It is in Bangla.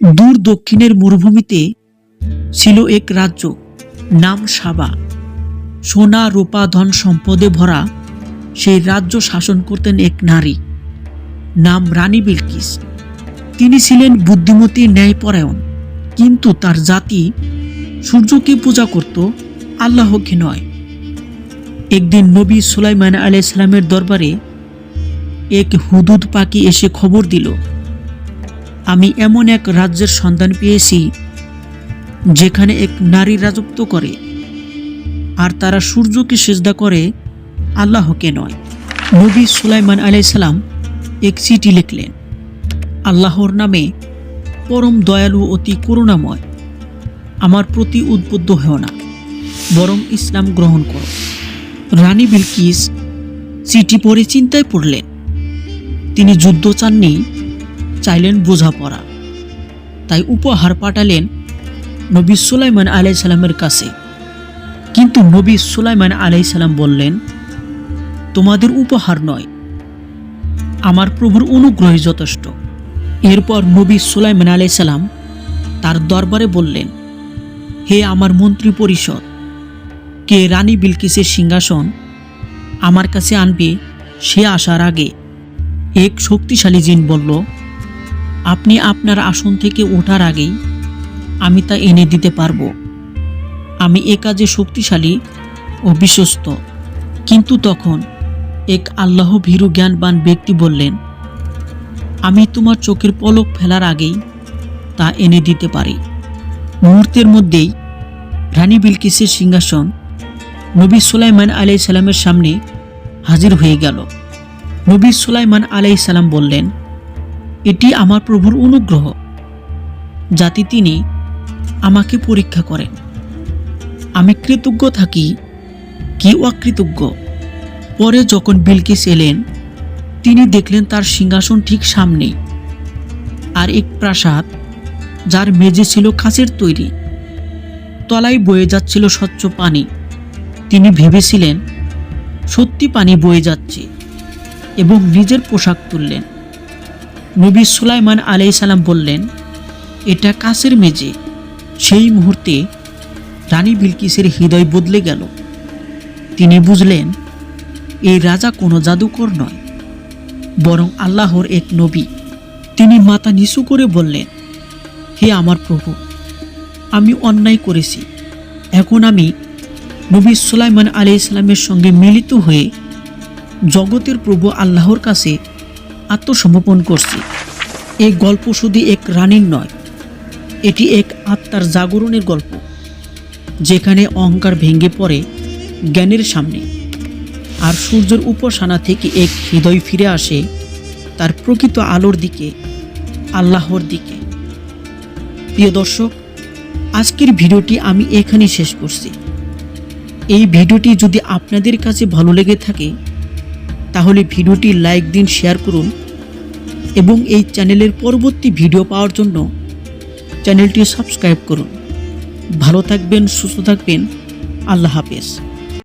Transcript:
দূর দক্ষিণের মরুভূমিতে ছিল এক রাজ্য, নাম সাবা। সোনা রূপা ধন সম্পদে ভরা সেই রাজ্য শাসন করতেন এক নারী, নাম রানী বিলকিস। তিনি ছিলেন বুদ্ধিমতী ন্যায়পরায়ণ, কিন্তু তার জাতি সূর্যকে পূজা করত, আল্লাহকে নয়। একদিন নবী সুলাইমান আলাইসালামের দরবারে এক হুদুদ পাখি এসে খবর দিল আমি এমন এক রাজ্যের সন্ধান পেয়েছি, যেখানে এক নারী রাজত্ব করে। আর তারা সূর্যকে সেজদা করে, আল্লাহকে নয়। নবী সুলাইমান আলাইসালাম এক চিঠি লিখলেন, আল্লাহর নামে পরম দয়ালু অতি করুণাময়। আমার প্রতি উদ্বুদ্ধ হেও না, বরং ইসলাম গ্রহণ করো। রানী বিলকিস চিঠি পড়ে চিন্তায় পড়লেন। তিনি যুদ্ধ চাননি চাইলেন বোঝাপড়া তাই উপহার পাঠালেন নবী সুলাইমান আলাইসাল্লামের কাছে। কিন্তু নবী সুলাইমান আলাইসাল্লাম বললেন, তোমাদের উপহার নয়, আমার প্রভুর অনুগ্রহে যথেষ্ট। এরপর নবী সুলাইমান আলাইসাল্লাম তার দরবারে বললেন, হে আমার মন্ত্রী পরিষদ, কে রানী বিলকিসের সিংহাসন আমার কাছে আনবে সে আসার আগে এক শক্তিশালী জিন বলল আপনি আপনার আসন থেকে ওঠার আগেই আমি তা এনে দিতে পারব। আমি এ কাজে শক্তিশালী ও বিশ্বস্ত। কিন্তু তখন এক আল্লাহ ভীরু জ্ঞানবান ব্যক্তি বললেন, আমি তোমার চোখের পলক ফেলার আগেই তা এনে দিতে পারি। মুহূর্তের মধ্যেই রানী বিলকিসের সিংহাসন নবী সুলাইমান আলাই সালামের সামনে হাজির হয়ে গেল। নবী সুলাইমান আলাই সালাম বললেন এটি আমার প্রভুর অনুগ্রহ, যাতে তিনি আমাকে পরীক্ষা করেন। আমি কৃতজ্ঞ থাকি কি অকৃতজ্ঞ। পরে যখন বিলকিস এলেন, তিনি দেখলেন তার সিংহাসন ঠিক সামনেই। আর এক প্রাসাদ, যার মেঝে ছিল কাঁচের তৈরি। তলায় বয়ে যাচ্ছিল স্বচ্ছ পানি। তিনি ভেবেছিলেন, সত্যি পানি বয়ে যাচ্ছে এবং নিজের পোশাক তুললেন। নবী সুলাইমান আলাই সালাম বললেন, এটা কাছের মেজে সেই মুহূর্তে রানী বিলকিসের হৃদয় বদলে গেল। তিনি বুঝলেন, এই রাজা কোনো জাদুকর নয়, বরং আল্লাহর এক নবী। তিনি মাথা নিচু করে বললেন, হে আমার প্রভু, আমি অন্যায় করেছি। এখন আমি নবী সুলাইমান আলি ইসলামের সঙ্গে মিলিত হয়ে জগতের প্রভু আল্লাহর কাছে আত্মসমর্পণ করছি। এই গল্প শুধু এক রানীর নয়, এটি এক আত্মার জাগরণের গল্প, যেখানে অহংকার ভেঙে পড়ে জ্ঞানের সামনে। আর সূর্যের উপাসনা থেকে এক হৃদয় ফিরে আসে তার প্রকৃত আলোর দিকে, আল্লাহর দিকে। প্রিয় দর্শক, আজকের ভিডিওটি আমি এখানেই শেষ করছি। এই ভিডিওটি যদি আপনাদের কাছে ভালো লেগে থাকে তাহলে ভিডিওটি লাইক দিন, শেয়ার করুন এবং এই চ্যানেলের পরবর্তী ভিডিও পাওয়ার জন্য চ্যানেলটি সাবস্ক্রাইব করুন। ভালো থাকবেন, সুস্থ থাকবেন। আল্লাহ হাফেজ।